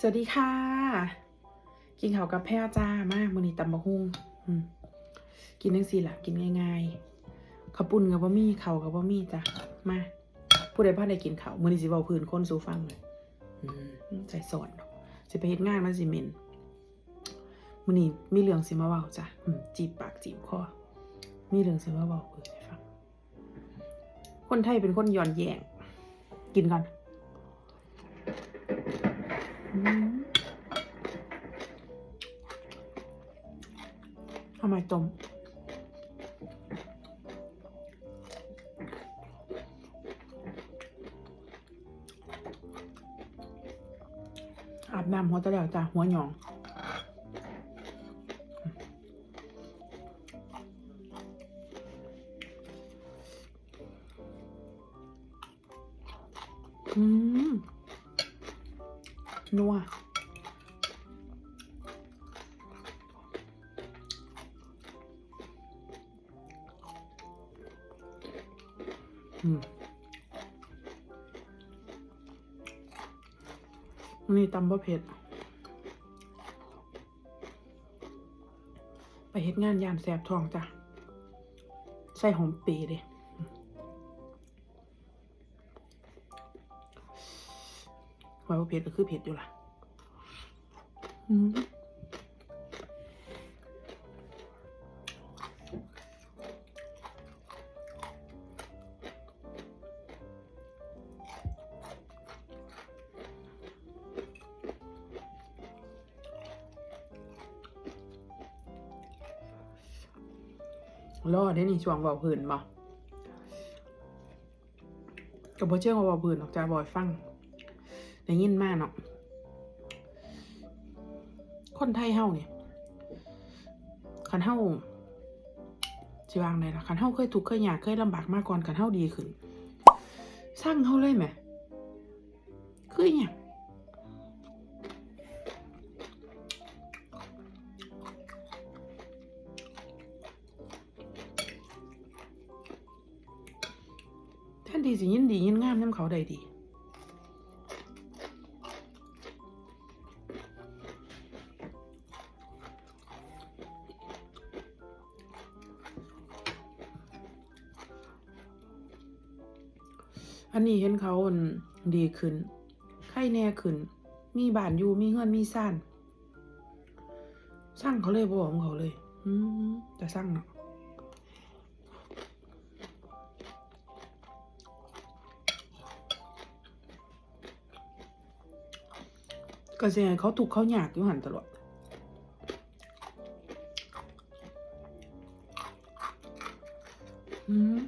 สวัสดีค่ะ กินข้าวกับแพ้จ้ามากมื้อนี้ตำบักหุ่งกินจังซี่ล่ะ กินง่ายๆข้าวปุ้นกับบ่มีข้าวกับบ่มีจ้ะมาผู้ใดพลาดได้กินข้าวมื้อนี้สิเว้าพื้นคนสู่ฟังเลยใส่สอนดสิไปเฮ็ดงานมันสิเม็นมื้อนี้มีเรื่องสิมาเว้าจ้ะจีบปากจีบคอมีเรื่องสิมาเว้าเพิ่นให้ฟัง คนไทยเป็นคนย้อนแยงกินก่อน ทำไมตมอาบน้ำหัวตะแล้วจ้ะหัวหยองอืม นัวอืมนี่ตำบะเผ็ด ไปเฮ็ดงานยามแสบทองจ้ะ ใส่หอมปีเด้ ว่าบ่เผ็ดก็คือเผ็ดอยู่ล่ะอืมรอได้นี่ช่วงเบาพื้นบ่ก็บ่เชื่อว่าเบาพื้นหรอกจ้าบอยฟัง ได้ยินมากเนาะคนไทยเฮาเนี่ยคันเฮาสิวางได้ล่ะคันเฮาเคยทุกข์เคยยากเคยลำบากมาก่อนคันเฮาดีขึ้นสร้างเฮาเลยแหมคืออหยังท่านดีสิยินดียินงามน้ำเขาใดดี อันนี้เห็นเขาดีขึ้น ไข้แน่ขึ้น มีบ้านอยู่ มีเงินมีซ่านสร้างเขาเลยบอกของเขาเลย อืมจะสร้างเนาะก็เสียเขาถูกเขายากอยู่หันตลอดอืม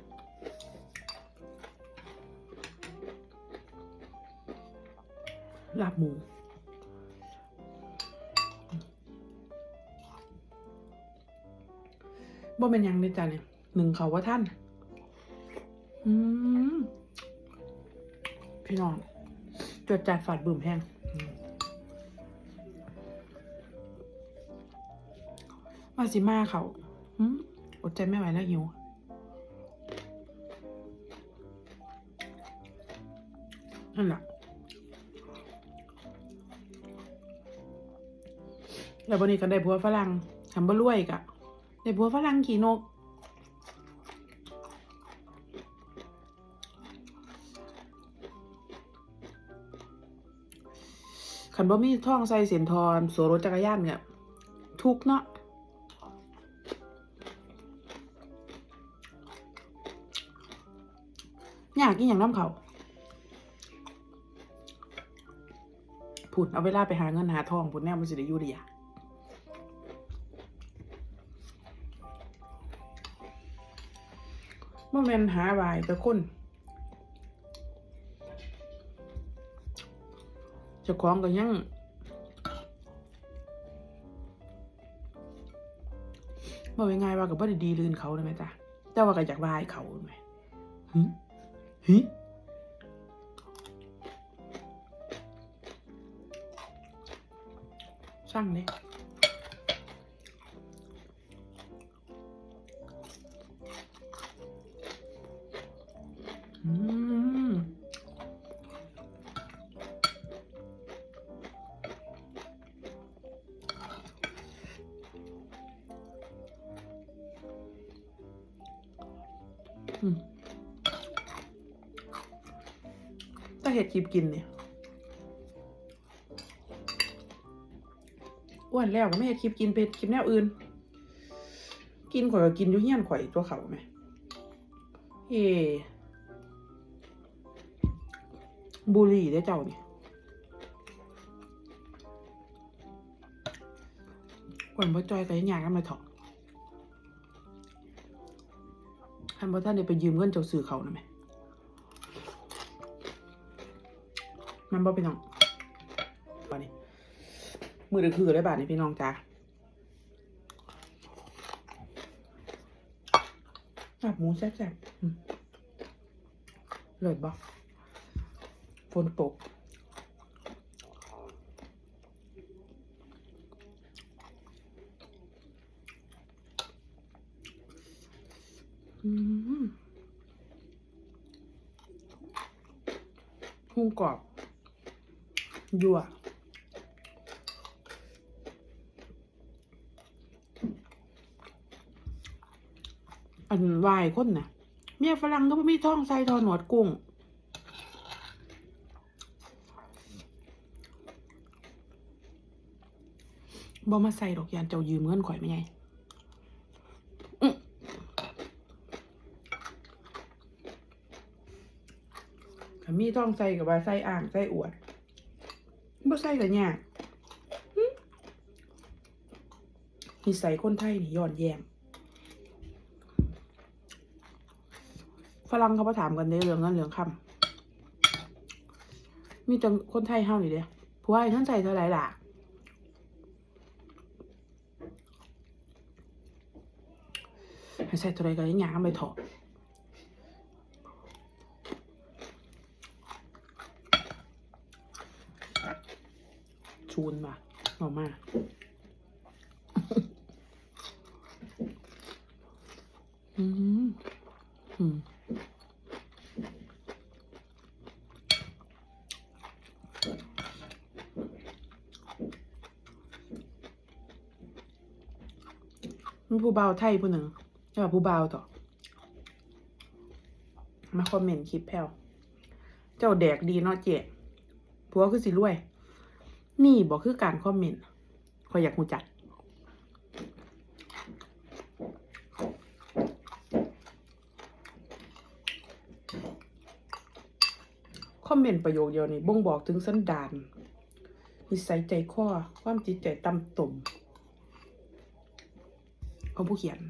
ลาบหมูบ่เป็นยังเลยจ้ะเนี่ยหนึ่งเขาว่าท่าน อืม พี่น้องจดจัดฝาดบิ่มแห้งมมาสิมาเขาอืมอดใจไม่ไหวแล้วหิวนั่นแหละ แล้ววันนี้ก็ได้ผัวฝรั่งทำบ่รวยกะได้ผัวฝรั่งขี่นก ขันบ่มีท่องใส่เสียนทอนโสรถจักรยานเนี่ย ทุกเนาะอยากกินอย่างน้ำเขาพูดเอาเวลาไปหาเงินหาทองพูดแน่มันสิได้อยู่ดีอะ บ่แม่นหาบายแต่คนเจ้าของก็ยังบ่เป็นไงายว่ากับบ่ได้ดีลืนเขาเลยไหมจ๊ะแต่ว่าก็อยากบายเขาไหมหึหึช่างเลย ถ้าเห็ดคลิปกินเนี่ยอ้วนแล้วก็ไม่เห็ดคลิปกินเป็ดคลิปแนวอื่น กินข่อยก็กินอยู่เฮียนข่อยตัวเขาไหมเฮ้บุหรี่ได้เจ้านี่ก่อนบ่จอยก็ยังอยากกันมาเถอะ ท่านบ่ท่านได้ไปยืมเงินเจ้าสื่อเขานะไหมมันบ่พี่น้องบาดนี้มือดือคือได้บาทนี่พี่น้องจ้าจับหมูแซ่บๆอืมเลิศบ่ฝนตก หุ้งกรอบยั่วอันวายคนน่ะ เมียฝรั่งก็ไม่มีท้องใส่ทอหนวดกุ้ง บ่มาใส่ดอกยานเจ้ายืมเงินข่อยไม่ไง ถ้ามีท้องใส่กับว่าใส่อ่างใส่อวดบ่ใส่กับยากหึนิสัยคนไทยนี่ย้อนแยมฝรั่งเขามาถามกันเด้เรื่องเงินเรื่องคำมีแต่คนไทยเฮานี่เด้ผู้ให้ท่านใส่เท่าไหร่ล่ะให้ใส่เท่าไร่ก็ยังหางไปเถอะ ชูนมาออกมาอืมอืมมีผู้บ่าวไทยผู้หนึ่งใช่ป่ะผู้บ่าวต่อ มาคอมเมนต์คลิปแพลวเจ้าแดกดีเนาะเจ๊ผัวคือสิรวย นี่บอกคือการคอมเมนต์คอยอยากหูจัก คอมเมนต์ประโยคเดียวนี่บ่งบอกถึงสันดานนิสัยใจคอความจิตใจต่ำต่มของผู้เขียน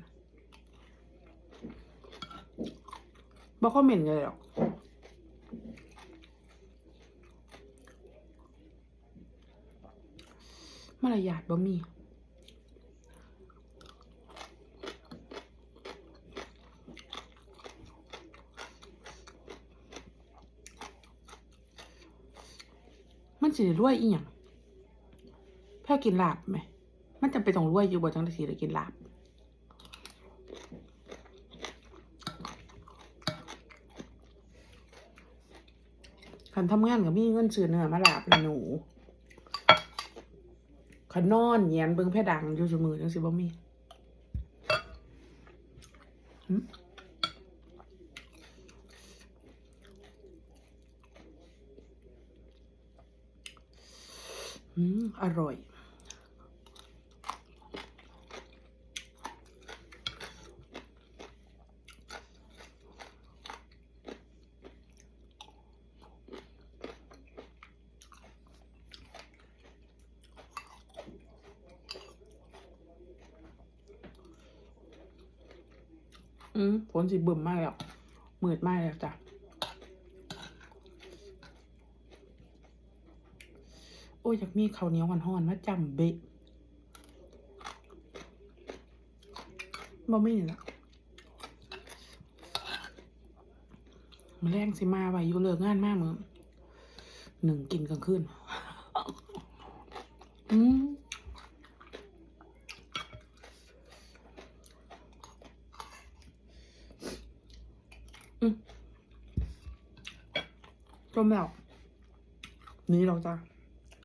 บ่คอมเมนต์เลยหรอก มา รยาทบ่มีมันสิได้รวยอีหยังแพ้กินลาบไหม มันจำเป็นต้องรวยอยู่บ่จังได้สิได้กินลาบคันทำงานกับมีเงินซื้อเนื้อมาลาบหนู ขนอนเหยียนเบิ้งแพ่ดังอยู่ซุมือจังสิบ่มีอืมอร่อย อืมฝนสิบึมมากแล้วมืดมากแล้วจ้ะโอ้ยอยากมีข้าวเหนียวหอนๆมาจำเบะบ่มีละมาแรงสิมาไว้อยู่เลิกงานมากมึงหนึ่งกินกลางคืนอืม มจมแล้วหนี่เราจ้ะ